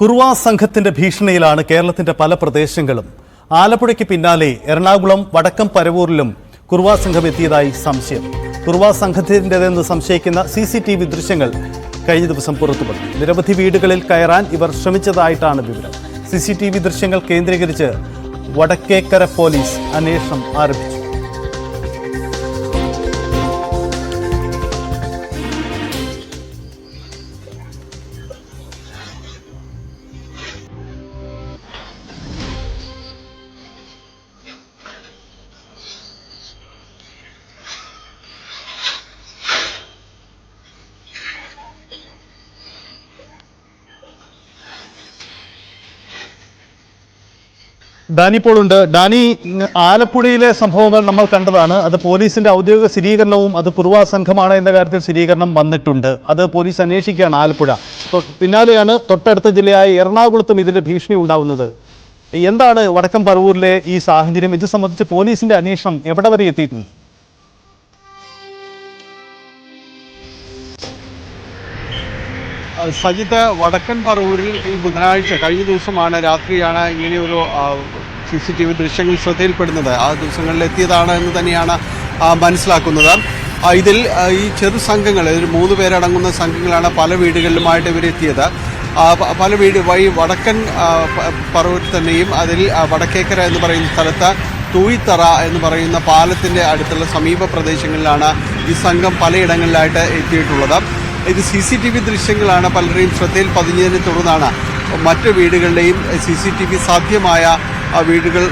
കുറുവ സംഘത്തിന്റെ ഭീഷണിയിലാണ് കേരളത്തിന്റെ പല പ്രദേശങ്ങളും. ആലപ്പുഴയ്ക്ക് പിന്നാലെ എറണാകുളം വടക്കം പരവൂരിലും കുറുവ സംഘം എത്തിയതായി സംശയം. കുറുവ സംഘത്തിന്റെതെന്ന് സംശയിക്കുന്ന സി സി ടി വി ദൃശ്യങ്ങൾ കഴിഞ്ഞ ദിവസം പുറത്തുവന്നു നിരവധി വീടുകളിൽ കയറാൻ ഇവർ ശ്രമിച്ചതായിട്ടാണ് വിവരം. സി സി ടി വി ദൃശ്യങ്ങൾ കേന്ദ്രീകരിച്ച് വടക്കേക്കര പോലീസ് അന്വേഷണം ആരംഭിച്ചു. ഡാനി ഇപ്പോൾ ഉണ്ട് ഡാനി ആലപ്പുഴയിലെ സംഭവങ്ങൾ നമ്മൾ കണ്ടതാണ്. അത് പോലീസിന്റെ ഔദ്യോഗിക സ്ഥിരീകരണവും അത് കുറുവ സംഘമാണ് എന്ന കാര്യത്തിൽ സ്ഥിരീകരണം വന്നിട്ടുണ്ട്. അത് പോലീസ് അന്വേഷിക്കുകയാണ് ആലപ്പുഴ. പിന്നാലെയാണ് തൊട്ടടുത്ത ജില്ലയായ എറണാകുളത്തും ഇതിന്റെ ഭീഷണി ഉണ്ടാവുന്നത്. എന്താണ് വടക്കം പറവൂരിലെ ഈ സാഹചര്യം? ഇത് സംബന്ധിച്ച് പോലീസിന്റെ അന്വേഷണം എവിടെ വരെ എത്തിയിട്ടുണ്ട്? സജിത്ത് വടക്കൻ പറവൂരിൽ ഈ ബുധനാഴ്ച കഴിഞ്ഞ ദിവസമാണ് രാത്രിയാണ് ഇങ്ങനെയൊരു സി സി ടി വി ദൃശ്യങ്ങൾ ശ്രദ്ധയിൽപ്പെടുന്നത്. ആ ദിവസങ്ങളിൽ എത്തിയതാണ് എന്ന് തന്നെയാണ് മനസ്സിലാക്കുന്നത്. ഇതിൽ ഈ ചെറു സംഘങ്ങൾ ഒരു മൂന്ന് പേരടങ്ങുന്ന സംഘങ്ങളാണ് പല വീടുകളിലുമായിട്ട് ഇവരെത്തിയത്. പല വീട് വഴി വടക്കൻ പറവൂർ തന്നെയും അതിൽ വടക്കേക്കര എന്ന് പറയുന്ന സ്ഥലത്ത് തൂയിത്തറ എന്ന് പറയുന്ന പാലത്തിന്റെ അടുത്തുള്ള സമീപ പ്രദേശങ്ങളിലാണ് ഈ സംഘം പലയിടങ്ങളിലായിട്ട് എത്തിയിട്ടുള്ളത്. ഇത് സി സി ടി വി ദൃശ്യങ്ങളാണ് പലരുടെയും ശ്രദ്ധയിൽ പതിഞ്ഞതിനെ തുടർന്നാണ് മറ്റു വീടുകളുടെയും സി സി ടി വി സാധ്യമായ വീടുകൾ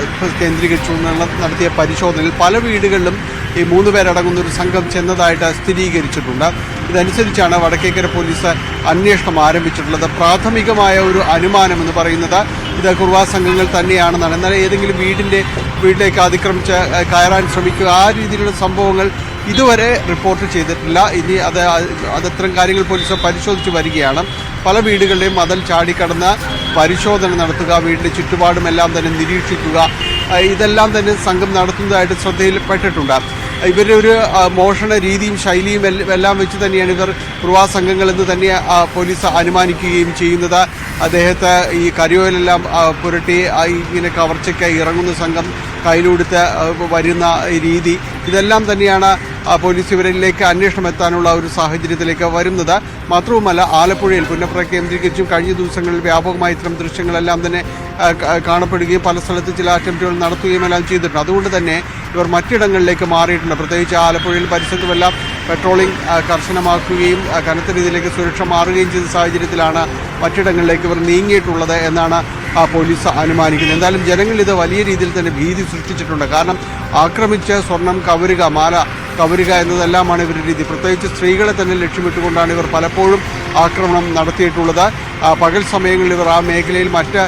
കേന്ദ്രീകരിച്ചുകൊണ്ടുള്ള നടത്തിയ പരിശോധനയിൽ പല വീടുകളിലും ഈ മൂന്ന് പേരടങ്ങുന്ന ഒരു സംഘം ചെന്നതായിട്ട് സ്ഥിരീകരിച്ചിട്ടുണ്ട്. ഇതനുസരിച്ചാണ് വടക്കേക്കര പോലീസ് അന്വേഷണം ആരംഭിച്ചിട്ടുള്ളത്. പ്രാഥമികമായ ഒരു അനുമാനം എന്ന് പറയുന്നത് ഇത് കുർവാ സംഘങ്ങൾ തന്നെയാണെന്നാണ്. എന്നാൽ ഏതെങ്കിലും വീടിന്റെ വീട്ടിലേക്ക് അതിക്രമിച്ച് കയറാൻ ശ്രമിക്കുക ആ രീതിയിലുള്ള സംഭവങ്ങൾ ഇതുവരെ റിപ്പോർട്ട് ചെയ്തിട്ടില്ല. ഇനി അത് അതത്തരം കാര്യങ്ങൾ പോലീസ് പരിശോധിച്ച് വരികയാണ്. പല വീടുകളുടെയും മതൽ ചാടിക്കടന്ന് പരിശോധന നടത്തുക വീടിന്റെ ചുറ്റുപാടും എല്ലാം തന്നെ നിരീക്ഷിക്കുക. ഇതെല്ലാം തന്നെ സംഘം നടത്തുന്നതായിട്ട് ശ്രദ്ധയിൽപ്പെട്ടിട്ടുണ്ട്. ഇവരുടെ ഒരു മോഷണ രീതിയും ശൈലിയും എല്ലാം വെച്ച് തന്നെയാണ് ഇവർ സംഘങ്ങൾ എന്ന് തന്നെ പോലീസ് അനുമാനിക്കുകയും ചെയ്യുന്നത്. അദ്ദേഹത്തെ ഈ കരിയോലെല്ലാം ആ, പുരട്ടി ഇങ്ങനെ കവർച്ചയ്ക്കായി ഇറങ്ങുന്ന സംഘം കയ്യിലെടുത്ത് വരുന്ന രീതി. ഇതെല്ലാം തന്നെയാണ് പോലീസ് ഇവരിലേക്ക് അന്വേഷണം എത്താനുള്ള ഒരു സാഹചര്യത്തിലേക്ക് വരുന്നത്. മാത്രവുമല്ല ആലപ്പുഴയിൽ പുന്നപ്ര കേന്ദ്രീകരിച്ചും കഴിഞ്ഞ ദിവസങ്ങളിൽ വ്യാപകമായി ഇത്തരം ദൃശ്യങ്ങളെല്ലാം തന്നെ കാണപ്പെടുകയും പല സ്ഥലത്ത് ചില അറ്റംപ്റ്റുകൾ നടത്തുകയും എല്ലാം ചെയ്തിട്ടുണ്ട്. അതുകൊണ്ട് തന്നെ ഇവർ മറ്റിടങ്ങളിലേക്ക് മാറിയിട്ടുണ്ട്. പ്രത്യേകിച്ച് ആലപ്പുഴയിൽ പരിസരത്തുമെല്ലാം പെട്രോളിംഗ് കർശനമാക്കുകയും കനത്ത രീതിയിലേക്ക് സുരക്ഷ മാറുകയും ചെയ്ത സാഹചര്യത്തിലാണ് മറ്റിടങ്ങളിലേക്ക് ഇവർ നീങ്ങിയിട്ടുള്ളത് എന്നാണ് പോലീസ് അനുമാനിക്കുന്നത്. എന്തായാലും ജനങ്ങൾ ഇത് വലിയ രീതിയിൽ തന്നെ ഭീതി സൃഷ്ടിച്ചിട്ടുണ്ട്. കാരണം ആക്രമിച്ച് സ്വർണം കവരുക മാല കവരുക എന്നതെല്ലാമാണ് ഇവരുടെ രീതി. പ്രത്യേകിച്ച് സ്ത്രീകളെ തന്നെ ലക്ഷ്യമിട്ടുകൊണ്ടാണ് ഇവർ പലപ്പോഴും ആക്രമണം നടത്തിയിട്ടുള്ളത്. പകൽ സമയങ്ങളിൽ ഇവർ ആ മേഖലയിൽ മറ്റ്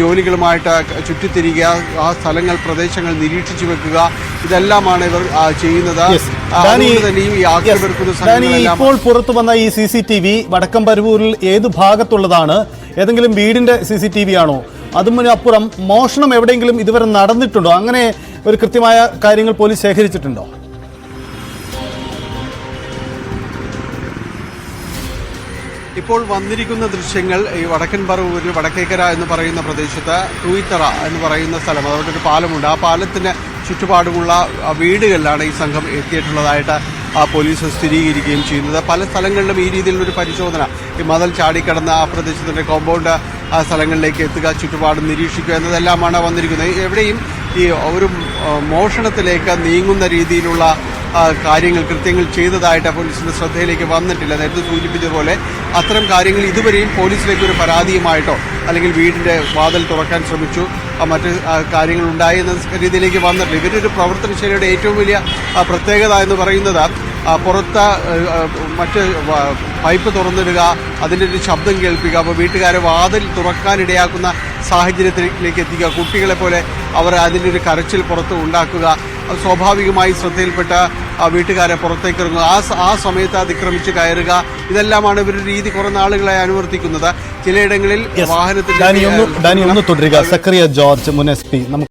ജോലികളുമായിട്ട് ചുറ്റിത്തിരിക്കുക ആ സ്ഥലങ്ങൾ പ്രദേശങ്ങൾ നിരീക്ഷിച്ചു വെക്കുക ഇതെല്ലാമാണ് ഇവർ ചെയ്യുന്നത്. ഡാനി, ഇപ്പോൾ പുറത്തു വന്ന ഈ C C T V Vadakkam പരവൂരിൽ ഏത് ഭാഗത്തുള്ളതാണ്? ഏതെങ്കിലും വീടിന്റെ സി സി ടി വി ആണോ? അതിനപ്പുറം മോഷണം എവിടെയെങ്കിലും ഇതുവരെ നടന്നിട്ടുണ്ടോ? അങ്ങനെ ഒരു കൃത്യമായ കാര്യങ്ങൾ പോലീസ് ശേഖരിച്ചിട്ടുണ്ടോ? ഇപ്പോൾ വന്നിരിക്കുന്ന ദൃശ്യങ്ങൾ ഈ വടക്കൻ പറവൂരിൽ വടക്കേക്കര എന്ന് പറയുന്ന പ്രദേശത്ത് തൂയിത്തറ എന്ന് പറയുന്ന സ്ഥലം അതുകൊണ്ടൊരു പാലമുണ്ട്. ആ പാലത്തിന് ചുറ്റുപാടുമുള്ള വീടുകളിലാണ് ഈ സംഘം എത്തിയിട്ടുള്ളതായിട്ട് പോലീസ് സ്ഥിരീകരിക്കുകയും ചെയ്യുന്നത്. പല സ്ഥലങ്ങളിലും ഈ രീതിയിലുള്ളൊരു പരിശോധന. ഈ മതൽ ചാടിക്കടന്ന ആ പ്രദേശത്തിന്റെ കോമ്പൗണ്ട് ആ സ്ഥലങ്ങളിലേക്ക് എത്തുക ചുറ്റുപാടും നിരീക്ഷിക്കുക എന്നതെല്ലാമാണ് വന്നിരിക്കുന്നത്. എവിടെയും ഈ ഒരു മോഷണത്തിലേക്ക് നീങ്ങുന്ന രീതിയിലുള്ള കാര്യങ്ങൾ കൃത്യങ്ങൾ ചെയ്തതായിട്ട് പോലീസിന്റെ ശ്രദ്ധയിലേക്ക് വന്നിട്ടില്ല. നേരത്തെ സൂചിപ്പിച്ചതുപോലെ അത്തരം കാര്യങ്ങൾ ഇതുവരെയും പോലീസിലേക്ക് ഒരു പരാതിയുമായിട്ടോ അല്ലെങ്കിൽ വീടിന്റെ വാതിൽ തുറക്കാൻ ശ്രമിച്ചു. മറ്റ് കാര്യങ്ങൾ ഉണ്ടായി എന്ന രീതിയിലേക്ക് വന്നിട്ടില്ല. ഇവരുടെ ഒരു പ്രവർത്തനശൈലിയുടെ ഏറ്റവും വലിയ പ്രത്യേകത എന്ന് പറയുന്നത് പുറത്ത് മറ്റ് പൈപ്പ് തുറന്നിടുക അതിന്റെ ഒരു ശബ്ദം കേൾപ്പിക്കുക അപ്പോൾ വീട്ടുകാരെ വാതിൽ തുറക്കാനിടയാക്കുന്ന സാഹചര്യത്തിലേക്ക് എത്തിക്കുക കുട്ടികളെ പോലെ അവർ അതിന്റെ ഒരു കരച്ചിൽ പുറത്ത് ഉണ്ടാക്കുക സ്വാഭാവികമായി ശ്രദ്ധയിൽപ്പെട്ട ആ വീട്ടുകാരെ പുറത്തേക്ക് ഇറങ്ങുക. ആ ആ സമയത്ത് അതിക്രമിച്ച് കയറുക. ഇതെല്ലാമാണ് ഇവരുടെ രീതി കുറേ നാളുകളെ അനുവർത്തിക്കുന്നത്. ചിലയിടങ്ങളിൽ വാഹനത്തിൽ ഒന്ന് തുടരുക. സക്കറിയ ജോർജ് മുൻ എസ് പി